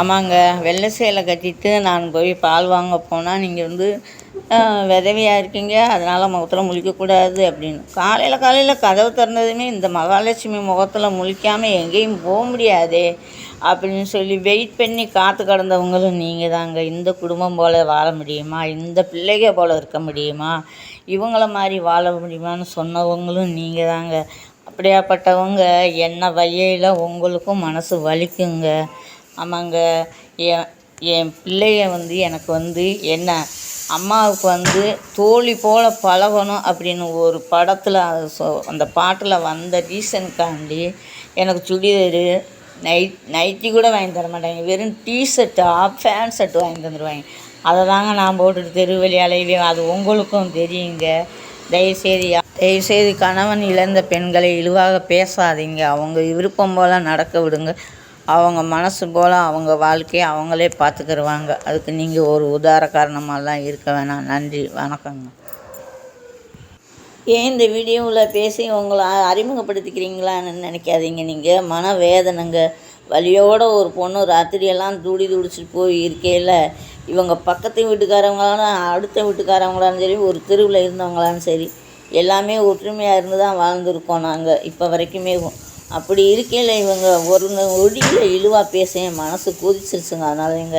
ஆமாங்க வெள்ளை சேலை கட்டிட்டு நான் போய் பால் வாங்க போனால் நீங்கள் வந்து விதவையாக இருக்கீங்க அதனால் முகத்தில் முழிக்கக்கூடாது அப்படின்னு. காலையில் காலையில் கதவு திறந்ததுமே இந்த மகாலட்சுமி முகத்தில் முழிக்காமல் எங்கேயும் போக முடியாதே அப்படின்னு சொல்லி வெயிட் பண்ணி காற்று கிடந்தவங்களும் நீங்கள் தாங்க இந்த குடும்பம் போல் வாழ முடியுமா? இந்த பிள்ளைக போல் இருக்க முடியுமா? இவங்கள மாதிரி வாழ முடியுமான்னு சொன்னவங்களும் நீங்கள் தாங்க அப்படியாப்பட்டவங்க என்ன வழியில் உங்களுக்கும் மனசு வலிக்குங்க. ஆமாங்க. என் என் பிள்ளைய வந்து எனக்கு வந்து என்ன அம்மாவுக்கு வந்து தோழி போல் பழகணும் அப்படின்னு ஒரு படத்தில் சொ அந்த பாட்டில் வந்த ரீசனுக்காண்டி எனக்கு சுடிதாரு நைட் நைட்டி கூட வாங்கி தர மாட்டாங்க. வெறும் டிஷர்ட்டு ஆஃப் ஃபேண்ட் ஷர்ட் வாங்கி தந்துடுவாங்க அதை தாங்க நான் போட்டுட்டு தெரு வழி அலைவேன் அது உங்களுக்கும் தெரியுங்க. தயவுசெய்து தயவுசெய்து கணவன் இழந்த பெண்களை இழிவாக பேசாதீங்க. அவங்க விருப்பம் போல் நடக்க விடுங்க. அவங்க மனசு போல் அவங்க வாழ்க்கையை அவங்களே பார்த்துக்கிருவாங்க. அதுக்கு நீங்கள் ஒரு உதார காரணமாலாம் இருக்க வேணாம். நன்றி. வணக்கங்க. ஏன் இந்த வீடியோவில் பேசி உங்களை அறிமுகப்படுத்திக்கிறீங்களான்னு நினைக்காதீங்க நீங்கள் மன வேதனைங்க வழியோட ஒரு பொண்ணு ராத்திரியெல்லாம் துடி துடிச்சிட்டு போய் இருக்கையில் இவங்க பக்கத்து வீட்டுக்காரங்களாலும் அடுத்த வீட்டுக்காரவங்களாலும் சரி ஒரு தெருவில் இருந்தவங்களாலும் சரி எல்லாமே ஒற்றுமையாக இருந்து தான் வாழ்ந்துருக்கோம் நாங்கள் இப்போ வரைக்குமே அப்படி இருக்கையில் இவங்க ஒரு ஒடியில் இழுவாக பேச என் மனசு குதிச்சிருச்சுங்க. அதனால் எங்க